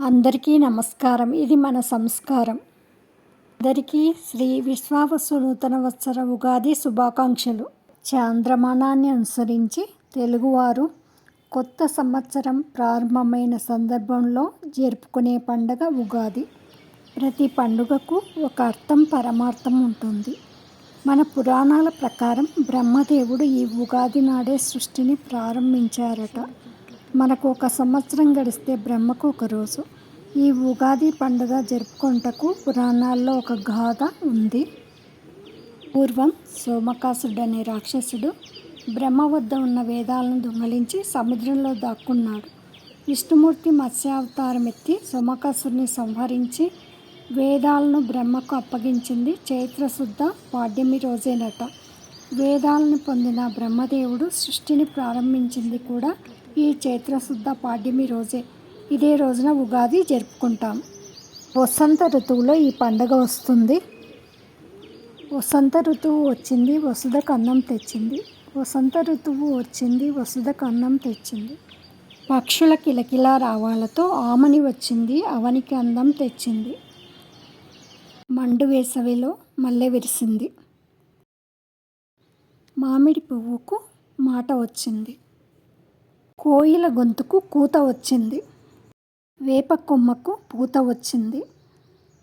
అందరికీ నమస్కారం. ఇది మన సంస్కారం. అందరికీ శ్రీ విశ్వావసు నూతన వత్సర ఉగాది శుభాకాంక్షలు. చాంద్రమానాన్ని అనుసరించి తెలుగువారు కొత్త సంవత్సరం ప్రారంభమైన సందర్భంలో జరుపుకునే పండగ ఉగాది. ప్రతి పండుగకు ఒక అర్థం పరమార్థం ఉంటుంది. మన పురాణాల ప్రకారం బ్రహ్మదేవుడు ఈ ఉగాది నాడే సృష్టిని ప్రారంభించారట. మనకు ఒక సంవత్సరం గడిస్తే బ్రహ్మకు ఒక రోజు. ఈ ఉగాది పండుగ జరుపుకుంటకు పురాణాల్లో ఒక గాథ ఉంది. పూర్వం సోమకాసుడు అనే రాక్షసుడు బ్రహ్మ వద్ద ఉన్న వేదాలను దొంగలించి సముద్రంలో దాక్కున్నాడు. విష్ణుమూర్తి మత్స్యావతారం ఎత్తి సోమకాసుడిని సంహరించి వేదాలను బ్రహ్మకు అప్పగించింది చైత్రశుద్ధ పాడ్యమి రోజేనట. వేదాలను పొందిన బ్రహ్మదేవుడు సృష్టిని ప్రారంభించింది కూడా ఈ చైత్రశుద్ధ పాడ్యమి రోజే. ఇదే రోజున ఉగాది జరుపుకుంటాం. వసంత ఋతువులో ఈ పండగ వస్తుంది. వసంత ఋతువు వచ్చింది వసుధ కన్నం తెచ్చింది. వసంత ఋతువు వచ్చింది వసుధ కన్నం తెచ్చింది. పక్షుల కిలకిల రావాలతో ఆమని వచ్చింది అవనికి అందం తెచ్చింది. మండు వేసవిలో మల్లె విరిసింది. మామిడి పువ్వుకు మాట వచ్చింది. కోయిల గొంతుకు కూత వచ్చింది. వేప కొమ్మకు పూత వచ్చింది.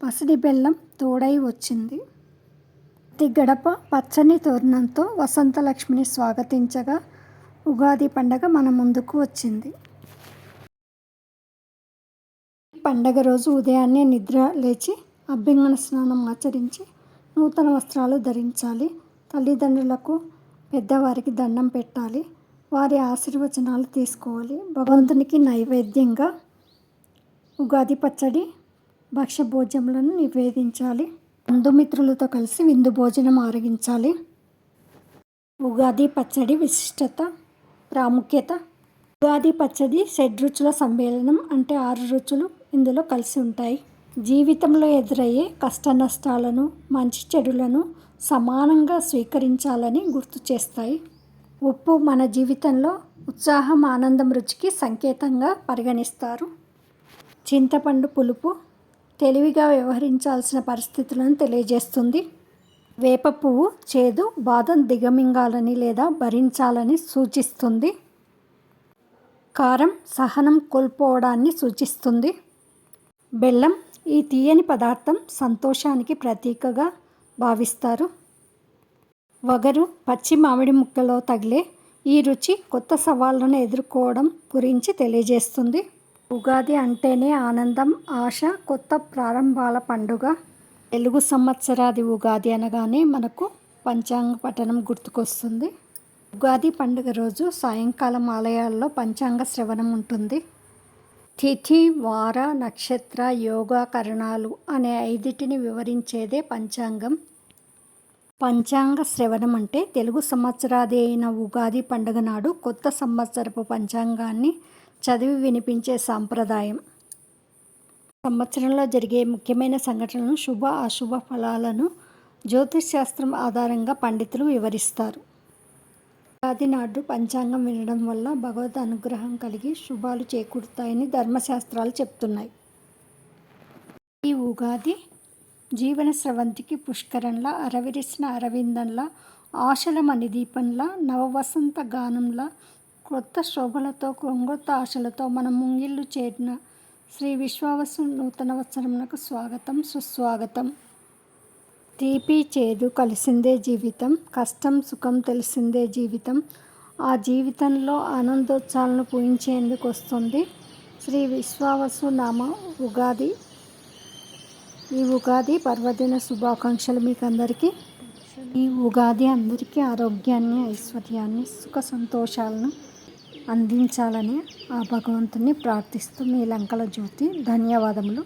పసిడి బెల్లం తోడై వచ్చింది. ప్రతి గడప పచ్చని తోరణంతో వసంతలక్ష్మిని స్వాగతించగా ఉగాది పండగ మన ముందుకు వచ్చింది. పండగ రోజు ఉదయాన్నే నిద్ర లేచి అభ్యంగన స్నానం ఆచరించి నూతన వస్త్రాలు ధరించాలి. తల్లిదండ్రులకు పెద్దవారికి దండం పెట్టాలి. వారి ఆశీర్వచనాలు తీసుకోవాలి. భగవంతునికి నైవేద్యంగా ఉగాది పచ్చడి భక్ష్య భోజనములను నివేదించాలి. బంధుమిత్రులతో కలిసి విందు భోజనం ఆరగించాలి. ఉగాది పచ్చడి విశిష్టత ప్రాముఖ్యత. ఉగాది పచ్చడి షడ్రుచుల సమ్మేళనం అంటే ఆరు రుచులు ఇందులో కలిసి ఉంటాయి. జీవితంలో ఎదురయ్యే కష్ట నష్టాలను మంచి చెడులను సమానంగా స్వీకరించాలని గుర్తు చేస్తాయి. ఉప్పు మన జీవితంలో ఉత్సాహం ఆనందం రుచికి సంకేతంగా పరిగణిస్తారు. చింతపండు పులుపు తెలివిగా వ్యవహరించాల్సిన పరిస్థితులను తెలియజేస్తుంది. వేప పువ్వు చేదు బాధం దిగమింగాలని లేదా భరించాలని సూచిస్తుంది. కారం సహనం కోల్పోవడాన్ని సూచిస్తుంది. బెల్లం ఈ తీయని పదార్థం సంతోషానికి ప్రతీకగా భావిస్తారు. వగరు పచ్చి మామిడి ముక్కలో తగిలే ఈ రుచి కొత్త సవాళ్ళను ఎదుర్కోవడం గురించి తెలియజేస్తుంది. ఉగాది అంటేనే ఆనందం ఆశ కొత్త ప్రారంభాల పండుగ. తెలుగు సంవత్సరాది ఉగాది అనగానే మనకు పంచాంగ పఠనం గుర్తుకొస్తుంది. ఉగాది పండుగ రోజు సాయంకాలం ఆలయాల్లో పంచాంగ శ్రవణం ఉంటుంది. తిథి వార నక్షత్ర యోగా కరణాలు అనే ఐదిటిని వివరించేదే పంచాంగం. పంచాంగ శ్రవణం అంటే తెలుగు సంవత్సరాది అయిన ఉగాది పండుగ నాడు కొత్త సంవత్సరపు పంచాంగాన్ని చదివి వినిపించే సాంప్రదాయం. సంవత్సరంలో జరిగే ముఖ్యమైన సంఘటనలను శుభ అశుభ ఫలాలను జ్యోతిష్ శాస్త్రం ఆధారంగా పండితులు వివరిస్తారు. ఉగాది నాడు పంచాంగం వినడం వల్ల భగవద్ అనుగ్రహం కలిగి శుభాలు చేకూరుతాయని ధర్మశాస్త్రాలు చెప్తున్నాయి. ఈ ఉగాది జీవన స్రవంతికి పుష్కరంలా అరవిరిసిన అరవిందంలా ఆశల మణిదీపంలా నవవసంత గానంలా కొత్త శోభలతో కొంగొత్త ఆశలతో మన ముంగిళ్ళు చేరిన శ్రీ విశ్వావసు నూతన వత్సరమునకు స్వాగతం సుస్వాగతం. తీపి చేదు కలిసిందే జీవితం కష్టం సుఖం తెలిసిందే జీవితం. ఆ జీవితంలో ఆనందోత్సాలను పూయించేందుకు వస్తుంది శ్రీ విశ్వావసు నామ ఉగాది. ఈ ఉగాది పర్వదిన శుభాకాంక్షలు మీకు అందరికీ ఈ ఉగాది అందరికీ ఆరోగ్యాన్ని ఐశ్వర్యాన్ని సుఖ సంతోషాలను అందించాలని ఆ భగవంతుని ప్రార్థిస్తూ మీ లంకల జ్యోతి ధన్యవాదములు.